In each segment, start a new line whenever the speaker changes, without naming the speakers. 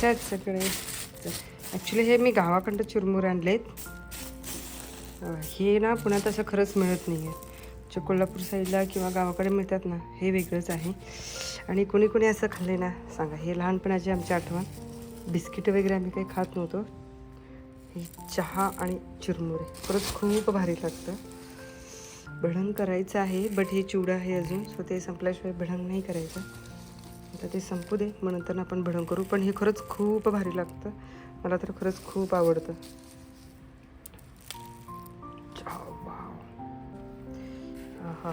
कसे आहेत सगळे. ॲक्च्युली हे मी गावाकडं चिरमुरे आणलेत. आहेत हे ना पुण्यात असं खरंच मिळत नाही आहे जे कोल्हापूर साईडला किंवा गावाकडे मिळतात ना हे वेगळंच आहे. आणि कोणी कोणी असं खाल्ले ना सांगा हे लहानपणाची आमची आठवण. बिस्किटं वगैरे आम्ही काही खात नव्हतो. हे चहा आणि चिरमुरे. खरंच खूप भारी लागतं. भडंग करायचं आहे बट हे चिवडा आहे अजून सो ते संपल्याशिवाय भडंग नाही करायचं. आता ते संपू दे मग नंतर आपण भडंग करू. पण हे खरंच खूप भारी लागतं. मला तर खरंच खूप आवडतं. चाव, वाव. हा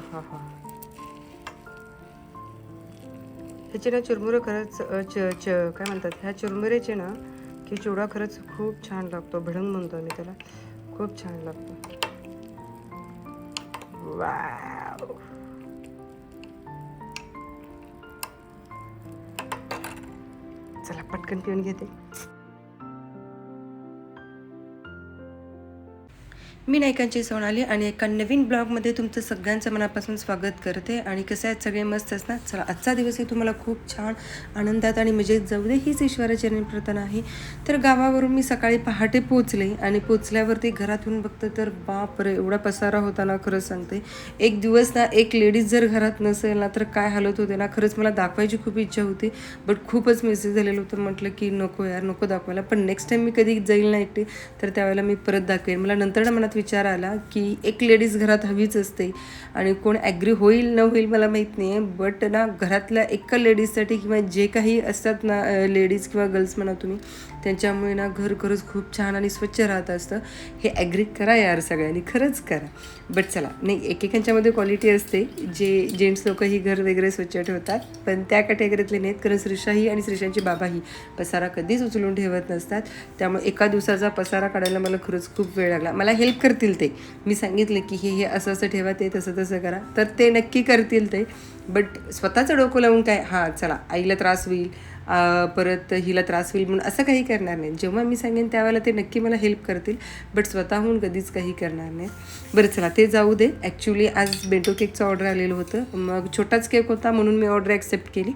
ह्याचे ना चुरमुरे खरंच च च काय म्हणतात? ह्या चुरमुरेचे ना की चिवडा खरंच खूप छान लागतो. भडंग म्हणतो आम्ही त्याला. खूप छान लागतो. वाव. चला पटकन पिऊन घेते. मी नायकांची सोनाली आणि एका नवीन ब्लॉगमध्ये तुमचं सगळ्यांचं मनापासून स्वागत करते. आणि कसं आहेत सगळे मस्त असणार चला आजचा दिवस हे तुम्हाला खूप छान आनंदात आणि मजेत जाऊ दे हीच ईश्वराचरणी प्रार्थना आहे. तर गावावरून मी सकाळी पहाटे पोचले आणि पोचल्यावरती घरात येऊन बघतं तर बाप रे एवढा पसारा होता ना खरंच सांगते. एक दिवस ना एक लेडीज जर घरात नसेल ना तर काय हालत होते ना? खरंच मला दाखवायची खूप इच्छा होती बट खूपच मेसेज झालेलं होतं. म्हटलं की नको यार नको दाखवायला. पण नेक्स्ट टाईम मी कधी जाईल ना एकटी तर त्यावेळेला मी परत दाखवेन. मला नंतर ना मनात विचार आला की एक लेडीज घरात हवीच असते आणि कोण ॲग्री होईल न होईल मला माहीत नाही आहे बट ना घरातल्या एका लेडीजसाठी किंवा जे काही असतात ना लेडीज किंवा गर्ल्स म्हणा तुम्ही त्यांच्यामुळे ना घर खरंच खूप छान आणि स्वच्छ राहत असतं. हे ॲग्री करा यार सगळ्यांनी खरंच करा. बट चला नाही एकेकांच्यामध्ये क्वालिटी असते. जे जेंट्स लोक ही घर वगैरे स्वच्छ ठेवतात पण त्या कॅटेगरीतले नाहीत. कारण श्रीषाही आणि श्रीषांची बाबाही पसारा कधीच उचलून ठेवत नसतात. त्यामुळे एका दिवसाचा पसारा काढायला मला खरंच खूप वेळ लागला. मला हेल्प करतील ते. मी सांगितलं की हे हे असं असं ठेवा ते तसं तसं करा. तर ते नक्की करतील ते. बट स्वतःचं डोकं लावून काय? हां चला आईला त्रास होईल. परत हिला त्रास होईल म्हणून असं काही करणार नाही. जेव्हा मी सांगेन त्यावेळेला ते नक्की मला हेल्प करतील बट स्वतःहून कधीच काही करणार नाही. बरं चला ते जाऊ दे. ॲक्च्युली आज बेंटो केकचं ऑर्डर आलेलं होतं. मग छोटाच केक होता म्हणून मी ऑर्डर ॲक्सेप्ट केली.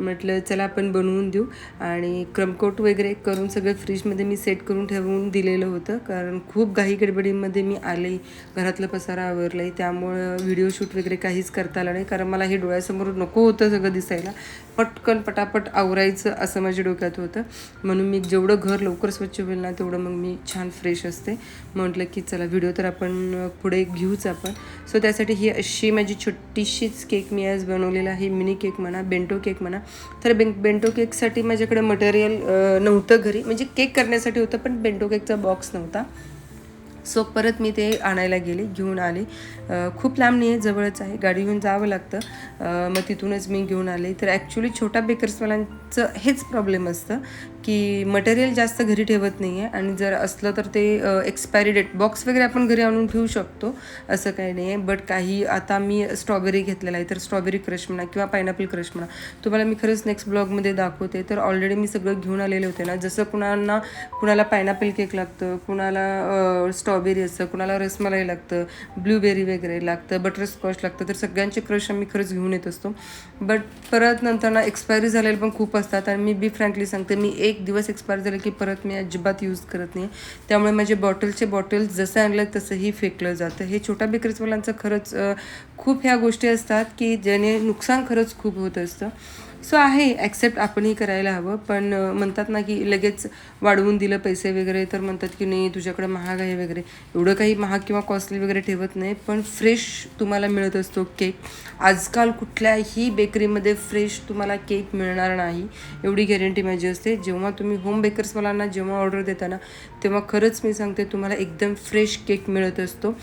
म्हटलं चला आपण बनवून देऊ. आणि क्रमकोट वगैरे करून सगळं फ्रीजमध्ये मी सेट करून ठेवून दिलेलं होतं. कारण खूप घाई गडबडीमध्ये मी आले घरातलं पसारा आवरलं आहे त्यामुळं व्हिडिओ शूट वगैरे काहीच करता आलं नाही. कारण मला हे डोळ्यासमोर नको होतं सगळं दिसायला. पटकन पटापट आवरायचं असं माझ्या डोक्यात होतं. म्हणून मी जेवढं घर लवकर स्वच्छ होईल ना तेवढं मग मी छान फ्रेश असते. म्हटलं की चला व्हिडिओ तर आपण पुढे घेऊच आपण. सो त्यासाठी ही अशी माझी छोटीशीच केक मी आज बनवलेला आहे. मिनी केक म्हणा बेंटो केक म्हणा. तर बें बेंटो केकसाठी माझ्याकडे मटेरियल नव्हतं घरी. म्हणजे केक करण्यासाठी होतं पण बेंटो केकचा बॉक्स नव्हता. सो परत मी ते आणायला गेले घेऊन आले. खूप लांब नाही आहे जवळच आहे. गाडी घेऊन जावं लागतं. मग तिथूनच मी घेऊन आले. तर ॲक्च्युली छोटा बेकर्सवाल्यांचं हेच प्रॉब्लेम असतं. की मटेरियल जास्त घरी ठेवत नाही आहे आणि जर असलं तर ते एक्सपायरी डेट बॉक्स वगैरे आपण घरी आणून ठेवू शकतो असं काही नाही आहे बट काही आता मी स्ट्रॉबेरी घेतलेला आहे तर स्ट्रॉबेरी क्रश म्हणा किंवा पायनॅपल क्रश म्हणा तुम्हाला मी खरंच नेक्स्ट ब्लॉगमध्ये दाखवते. तर ऑलरेडी मी सगळं घेऊन आलेले होते ना. जसं कुणाला कुणाला पायनॅपल केक लागतं कुणाला स्ट्रॉबेरी असतं कुणाला रसमलाई लागतं ब्लूबेरी वगैरे लागतं बटरस्कॉच लागतं तर सगळ्यांचे क्रश आम्ही खरंच घेऊन येत असतो. बट परत नंतर ना एक्सपायरी झालेले पण खूप असतात आणि मी बी फ्रँकली सांगते मी एक एक दिवस एक्सपायर झालं की परत मी अजिबात यूज करत नाही. त्यामुळे माझे बॉटलचे बॉटल्स जसं आणलं तसंही फेकलं जातं. हे छोट्या बेकरीजवाल्यांचं खरंच खूप ह्या गोष्टी असतात की ज्याने नुकसान खरंच खूप होत असतं. सो आहे ॲक्सेप्ट आपणही करायला हवं. पण म्हणतात ना की लगेच वाढवून दिलं पैसे वगैरे तर म्हणतात की नाही तुझ्याकडे महाग आहे वगैरे. एवढं काही महाग किंवा कॉस्टली वगैरे ठेवत नाही. पण फ्रेश तुम्हाला मिळत असतो केक आजकाल कुठल्याही बेकरीमध्ये फ्रेश तुम्हाला केक मिळणार नाही. एवढी गॅरंटी माझी असते. जेव्हा तुम्ही होम बेकर्सवाल्यांना जेव्हा ऑर्डर देता ना तेव्हा खरंच मी सांगते तुम्हाला एकदम फ्रेश केक मिळत असतो.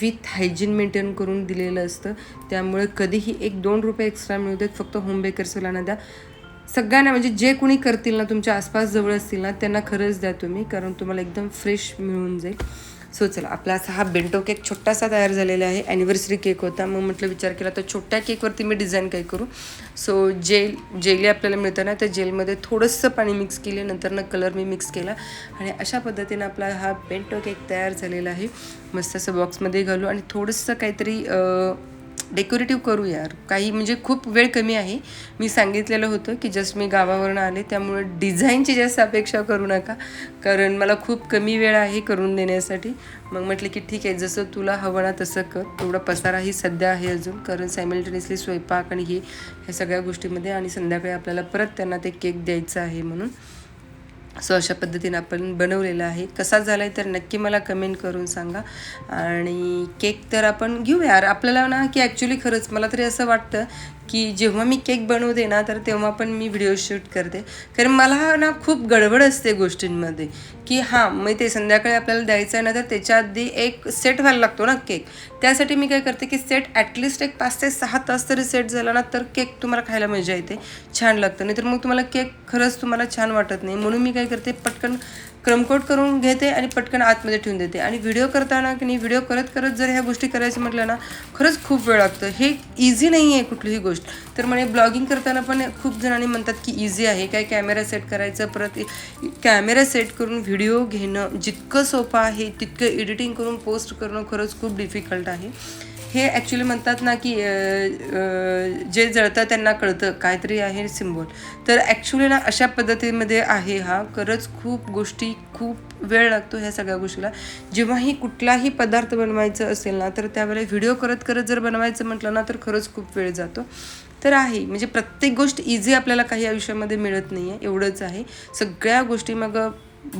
विथ हायजीन मेंटेन करून दिलेलं असतं. त्यामुळे कधीही एक दोन रुपये एक्स्ट्रा मिळू देत. फक्त होम बेकर्सवाल्यांना द्या सगळ्यांना म्हणजे जे कोणी करतील ना तुमच्या आसपास जवळ असतील ना त्यांना खरंच द्या तुम्ही कारण तुम्हाला एकदम फ्रेश मिळून जाईल. सो चला आपला असा हा बेंटो केक छोटासा तयार झालेला आहे. ॲनिव्हर्सरी केक होता. मग म्हटलं विचार केला तर छोट्या केकवरती मी डिझाईन काय करू. सो जेल जेली आपल्याला मिळतं ना त्या जेलमध्ये थोडंसं पाणी मिक्स केले नंतर ना कलर मी मिक्स केला. आणि अशा पद्धतीनं आपला हा बेंटो केक तयार झालेला आहे. मस्त असं बॉक्समध्ये घालू आणि थोडंसं काहीतरी डेकोरेटिव्ह करू यार. काही म्हणजे खूप वेळ कमी आहे. मी सांगितलेलं होतं की जस्ट मी गावावरून आले त्यामुळे डिझाईनची जास्त अपेक्षा करू नका. कारण मला खूप कमी वेळ आहे करून देण्यासाठी. मग म्हटलं की ठीक आहे जसं तुला हवं ना तसं कर. तेवढा पसाराही सध्या आहे अजून. कारण सायमल्टेनियसली स्वयंपाक आणि हे ह्या सगळ्या गोष्टीमध्ये आणि संध्याकाळी आपल्याला परत त्यांना ते केक द्यायचं आहे म्हणून. सो अशा पद्धतीने आपण बनवलेलं आहे. कसा झाला आहे तर नक्की मला कमेंट करून सांगा. आणि केक तर आपण घेऊ यार. आपल्याला ना की ॲक्च्युली खरंच मला तरी असं वाटतं की जेव्हा मी केक बनवते ना तर तेव्हा पण मी व्हिडिओ शूट करते. कारण मला ना खूप गडबड असते गोष्टींमध्ये. की हां मग ते संध्याकाळी आपल्याला द्यायचं आहे ना तर त्याच्या आधी एक सेट व्हायला लागतो ना केक. त्यासाठी मी काय करते की सेट ॲटलिस्ट एक पाच ते सहा तास तरी सेट झाला ना तर केक तुम्हाला खायला मजा येते. छान लागतं. नाही तर मग तुम्हाला केक खरंच तुम्हाला छान वाटत नाही. म्हणून मी काय करते पटकन क्रमकोट करून घेते आणि पटकन आतमध्ये ठेवून देते. आणि व्हिडिओ करताना की नाही व्हिडिओ करत करत जर ह्या गोष्टी करायचं म्हटलं ना खरंच खूप वेळ लागतं. हे इझी नाही आहे कुठलीही गोष्ट. तर म्हणे ब्लॉगिंग करताना पण खूप जणांनी म्हणतात की इझी आहे. काय कॅमेरा सेट करायचं परत कॅमेरा सेट करून व्हिडिओ घेणं जितकं सोपं आहे तितकं एडिटिंग करून पोस्ट करणं खरंच खूप डिफिकल्ट आहे. हे ॲक्च्युली म्हणतात ना की जे जळतं त्यांना कळतं काहीतरी आहे सिम्बॉल तर ॲक्च्युली ना अशा पद्धतीमध्ये आहे हा. खरंच खूप गोष्टी खूप वेळ लागतो ह्या सगळ्या गोष्टीला. जेव्हाही कुठलाही पदार्थ बनवायचं असेल ना तर त्यावेळेला व्हिडिओ करत करत जर बनवायचं म्हटलं ना तर खरंच खूप वेळ जातो. तर आहे म्हणजे प्रत्येक गोष्ट इझी आपल्याला काही आयुष्यामध्ये मिळत नाही आहे एवढंच आहे. सगळ्या गोष्टी मग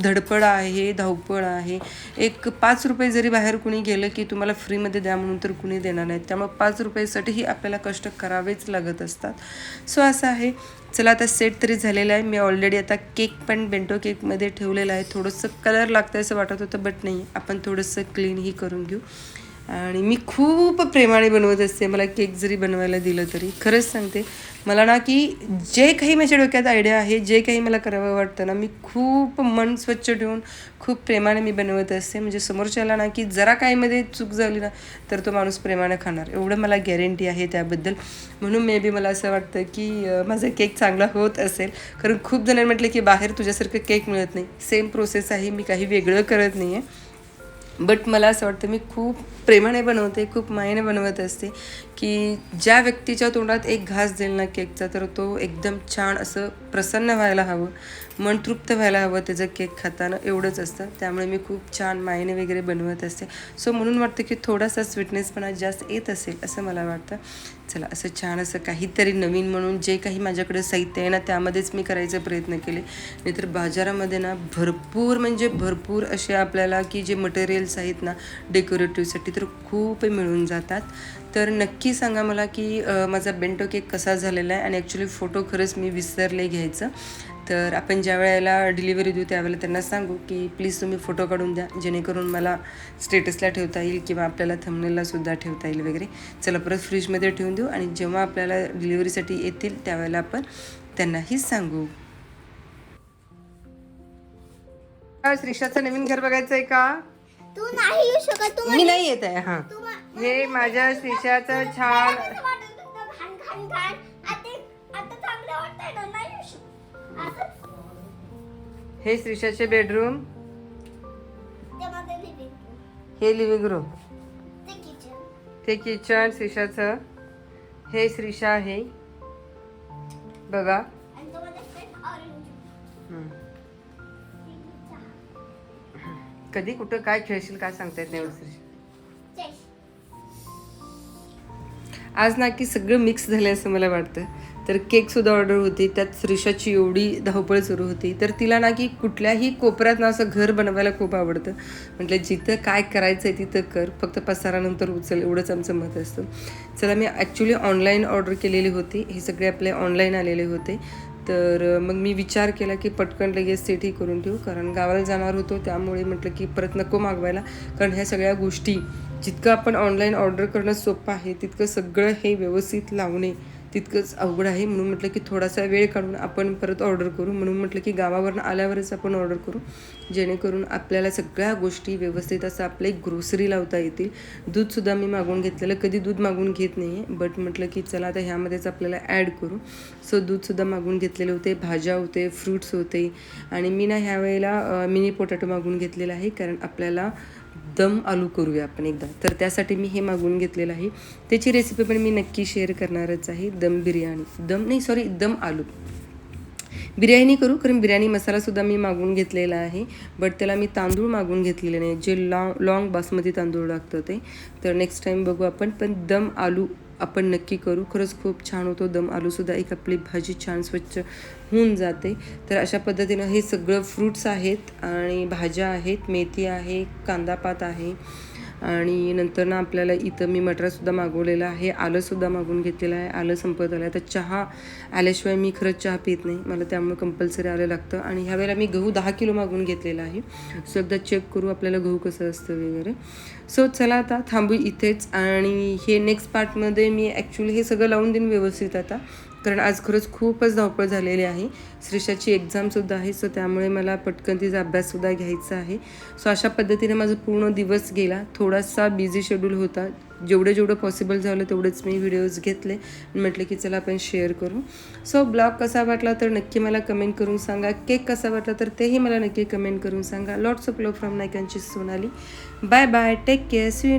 धडपड आहे धावपळ आहे. एक पाच रुपये जरी बाहेर कुणी गेलं की तुम्हाला फ्रीमध्ये द्या म्हणून तर कुणी देणार नाहीत त्यामुळे पाच रुपयासाठीही आपल्याला कष्ट करावेच लागत असतात. सो असं आहे. चला आता सेट तरी झालेला आहे. मी ऑलरेडी आता केक पण बेंटो केकमध्ये ठेवलेला आहे. थोडंसं कलर लागतं असं वाटत होतं बट नाही. आपण थोडंसं क्लीनही करून घेऊ. आणि मी खूप प्रेमाने बनवत असते. मला केक जरी बनवायला दिलं तरी. खरंच सांगते. मला ना की जे काही माझ्या डोक्यात आयडिया आहे जे काही मला करावं वाटतं ना मी खूप मन स्वच्छ ठेवून खूप प्रेमाने मी बनवत असते. म्हणजे समोरच्याला ना की जरा काहीमध्ये चूक झाली ना तर तो माणूस प्रेमाने खाणार. एवढं मला गॅरंटी आहे त्याबद्दल. म्हणून मे बी मला असं वाटतं की माझा केक चांगला होत असेल. कारण खूप जणांनी म्हटलं की बाहेर तुझ्यासारखं केक मिळत नाही. सेम प्रोसेस आहे. मी काही वेगळं करत नाही आहे बट मला असं वाटतं मी खूप प्रेमाने बनवते खूप मायेने बनवत असते. की ज्या व्यक्तीच्या तोंडात एक घास देईल ना केकचा तर तो एकदम छान असं प्रसन्न व्हायला हवं मन तृप्त व्हायला हवं त्याचं केक खाताना. एवढंच असतं. त्यामुळे मी खूप छान मायने वगैरे बनवत असते. सो म्हणून वाटतं की थोडासा स्वीटनेसपणा जास्त येत असेल असं मला वाटतं. चला असं छान असं काहीतरी नवीन म्हणून जे काही माझ्याकडे साहित्य आहे ना त्यामध्येच मी करायचे प्रयत्न केले. नाहीतर बाजारामध्ये ना भरपूर म्हणजे भरपूर असे आपल्याला की जे मटेरियल्स आहेत ना डेकोरेटिव्हसाठी तर खूप मिळून जातात. तर नक्की सांगा मला की माझा बेंटो केक कसा झालेला आहे? आणि ॲक्च्युली फोटो खरंच मी विसरले घ्यायचं. तर आपण ज्या वेळेला डिलिव्हरी देऊ त्यावेळेला त्यांना सांगू की प्लीज तुम्ही फोटो काढून द्या जेणेकरून मला स्टेटसला ठेवता येईल किंवा आपल्याला थंबनेलला सुद्धा ठेवता येईल वगैरे. चला परत फ्रीजमध्ये ठेवून देऊ आणि जेव्हा आपल्याला डिलिव्हरीसाठी येतील त्यावेळेला आपण त्यांनाही सांगू. श्रीषाचं नवीन घर बघायचं आहे का?
तू नाही येऊ शकत
मी नाही येत आहे हां. हे माझ्या श्रीषाचं छान हे श्रीषाचे बेडरूम. हे लिव्हिंग रूम
ते किचन
श्रीषाचं हे श्रीषा आहे. बघा. कधी कुठं काय खेळशील काय सांगता येत नाही आज ना की सगळं मिक्स झालं असं मला वाटतं. तर केकसुद्धा ऑर्डर होती त्यात श्रीषाची एवढी धावपळ सुरू होती. तर तिला ना की कुठल्याही कोपऱ्यात ना असं घर बनवायला खूप आवडतं. म्हटलं जिथं काय करायचं आहे तिथं कर फक्त पसारानंतर उचल एवढंच आमचं मत असतं. चला मी ॲक्च्युली ऑनलाईन ऑर्डर केलेली होती. हे सगळे आपले ऑनलाईन आलेले होते. तर मग मी विचार केला की पटकन लगेच सेटही करून ठेवू कारण गावाला जाणार होतो त्यामुळे म्हटलं की परत नको मागवायला. कारण ह्या सगळ्या गोष्टी जितकं आपण ऑनलाईन ऑर्डर करणं सोपं आहे तितकं सगळं हे व्यवस्थित लावणे तितकंच अवघड आहे म्हणून म्हटलं की थोडासा वेळ काढून आपण परत ऑर्डर करू. म्हणून म्हटलं की गावावरनं आल्यावरच आपण ऑर्डर करू. जेणेकरून आपल्याला सगळ्या गोष्टी व्यवस्थित असं आपले ग्रोसरी लावता येतील. दूधसुद्धा मी मागवून घेतलेलं. कधी दूध मागवून घेत नाही आहे बट म्हटलं की चला आता ह्यामध्येच आपल्याला ॲड करू. सो दूधसुद्धा मागवून घेतलेले होते. भाज्या होते फ्रूट्स होते. आणि मी ना ह्या वेळेला मिनी पोटॅटो मागवून घेतलेला आहे. कारण आपल्याला दम आलू करूया आपण एकदा. तर त्यासाठी मी हे मागवून घेतलेलं आहे. त्याची रेसिपी पण मी नक्की शेअर करणारच आहे. दम बिर्याणी. दम नाही सॉरी दम आलू. बिर्याणी करू कारण बिर्याणी मसालासुद्धा मी मागवून घेतलेला आहे. बट त्याला मी तांदूळ मागवून घेतलेले नाही. जे लॉ लॉंग बासमती तांदूळ लागतं ते. तर नेक्स्ट टाईम बघू आपण. पण दम आलू आपण नक्की करू. खरंच खूप छान होतो. दम आलूसुद्धा एक आपली भाजी छान स्वच्छ होऊन जाते. तर अशा पद्धतीनं हे सगळं फ्रूट्स आहेत आणि भाज्या आहेत मेथी आहे कांदापात आहे. आणि नंतर ना आपल्याला इथं मी मटरासुद्धा मागवलेला आहे आलंसुद्धा मागवून घेतलेलं आहे आलं संपत आलं आहे तर चहा आल्याशिवाय मी खरंच चहा पित नाही. मला त्यामुळे कंपल्सरी आलं लागतं. आणि ह्या वेळेला मी गहू दहा किलो मागवून घेतलेला आहे. सो एकदा चेक करू आपल्याला गहू कसं असतं वगैरे. सो चला आता थांबू इथेच. आणि हे नेक्स्ट पार्टमध्ये मी ॲक्च्युली हे सगळं लावून देईन व्यवस्थित आता. कारण आज खरंच खूपच धावपळ झालेली आहे. श्रीशाची एक्झामसुद्धा आहे सो त्यामुळे मला पटकन तिचा अभ्याससुद्धा घ्यायचा आहे. सो अशा पद्धतीने माझा पूर्ण दिवस गेला. थोडासा बिझी शेड्यूल होता. जेवढं जेवढं पॉसिबल झालं तेवढेच मी व्हिडिओज घेतले. म्हटलं की चला आपण शेअर करू. सो ब्लॉग कसा वाटला तर नक्की मला कमेंट करून सांगा. केक कसा वाटला तर तेही मला नक्की कमेंट करून सांगा. Lots of love from नायकांची Sonali. Bye bye take care स्वी